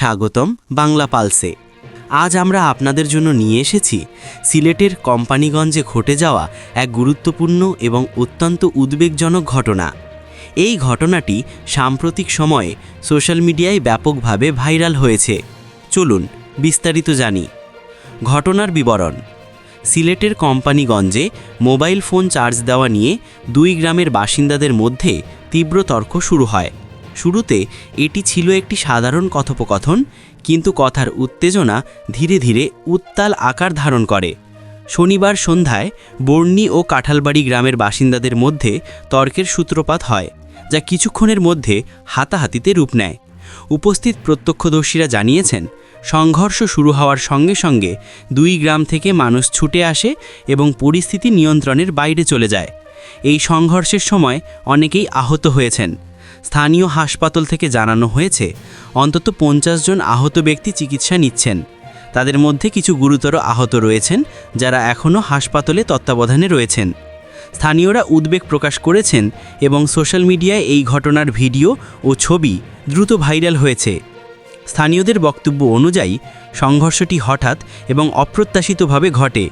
স্বাগতম বাংলা পালসে। আজ আমরা আপনাদের জন্য নিয়ে এসেছি সিলেটের কোম্পানিগঞ্জে ঘটে যাওয়া এক গুরুত্বপূর্ণ এবং অত্যন্ত উদ্বেগজনক ঘটনা। এই ঘটনাটি সাম্প্রতিক সময়ে সোশ্যাল মিডিয়ায় ব্যাপকভাবে ভাইরাল হয়েছে। চলুন বিস্তারিত জানি। ঘটনার বিবরণ। সিলেটের কোম্পানিগঞ্জে মোবাইল ফোন চার্জ দেওয়া নিয়ে দুই গ্রামের বাসিন্দাদের মধ্যে তীব্র তর্ক শুরু হয়। শুরুতে এটি ছিল একটি সাধারণ কথোপকথন, কিন্তু কথার উত্তেজনা ধীরে ধীরে উত্তাল আকার ধারণ করে। শনিবার সন্ধ্যায় বর্ণি ও কাঁঠালবাড়ি গ্রামের বাসিন্দাদের মধ্যে তর্কের সূত্রপাত হয়, যা কিছুক্ষণের মধ্যে হাতাহাতিতে রূপ নেয়। উপস্থিত প্রত্যক্ষদর্শীরা জানিয়েছেন, সংঘর্ষ শুরু হওয়ার সঙ্গে সঙ্গে দুই গ্রাম থেকে মানুষ ছুটে আসে এবং পরিস্থিতি নিয়ন্ত্রণের বাইরে চলে যায়। এই সংঘর্ষের সময় অনেকেই আহত হয়েছেন। স্থানীয় হাসপাতাল থেকে জানানো হয়েছে, অন্তত পঞ্চাশ জন আহত ব্যক্তি চিকিৎসা নিচ্ছেন। তাদের মধ্যে কিছু গুরুতর আহত রয়েছেন, যারা এখনও হাসপাতালে তত্ত্বাবধানে রয়েছেন। স্থানীয়রা উদ্বেগ প্রকাশ করেছেন এবং সোশ্যাল মিডিয়ায় এই ঘটনার ভিডিও ও ছবি দ্রুত ভাইরাল হয়েছে। স্থানীয়দের বক্তব্য অনুযায়ী, সংঘর্ষটি হঠাৎ এবং অপ্রত্যাশিতভাবে ঘটে।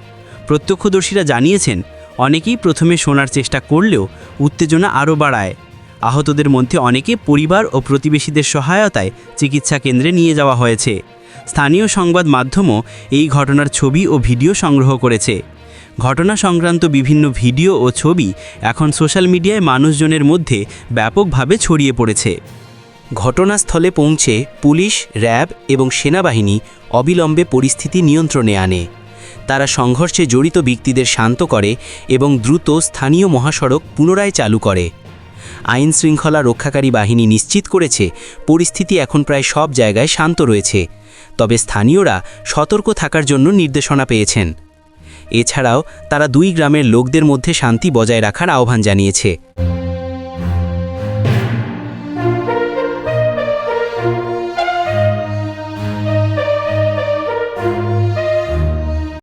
প্রত্যক্ষদর্শীরা জানিয়েছেন, অনেকেই প্রথমে শোনার চেষ্টা করলেও উত্তেজনা আরও বাড়ায়। আহতদের মধ্যে অনেকে পরিবার ও প্রতিবেশীদের সহায়তায় চিকিৎসা কেন্দ্রে নিয়ে যাওয়া হয়েছে। স্থানীয় সংবাদ মাধ্যমও এই ঘটনার ছবি ও ভিডিও সংগ্রহ করেছে। ঘটনা সংক্রান্ত বিভিন্ন ভিডিও ও ছবি এখন সোশ্যাল মিডিয়ায় মানুষজনের মধ্যে ব্যাপকভাবে ছড়িয়ে পড়েছে। ঘটনাস্থলে পৌঁছে পুলিশ, র্যাব এবং সেনাবাহিনী অবিলম্বে পরিস্থিতি নিয়ন্ত্রণে আনে। তারা সংঘর্ষে জড়িত ব্যক্তিদের শান্ত করে এবং দ্রুত স্থানীয় মহাসড়ক পুনরায় চালু করে। আইন শৃঙ্খলা রক্ষাকারী বাহিনী নিশ্চিত করেছে, পরিস্থিতি এখন প্রায় সব জায়গায় শান্ত রয়েছে। তবে স্থানীয়রা সতর্ক থাকার জন্য নির্দেশনা পেয়েছেন। এছাড়াও তারা দুই গ্রামের লোকদের মধ্যে শান্তি বজায় রাখার আহ্বান জানিয়েছে।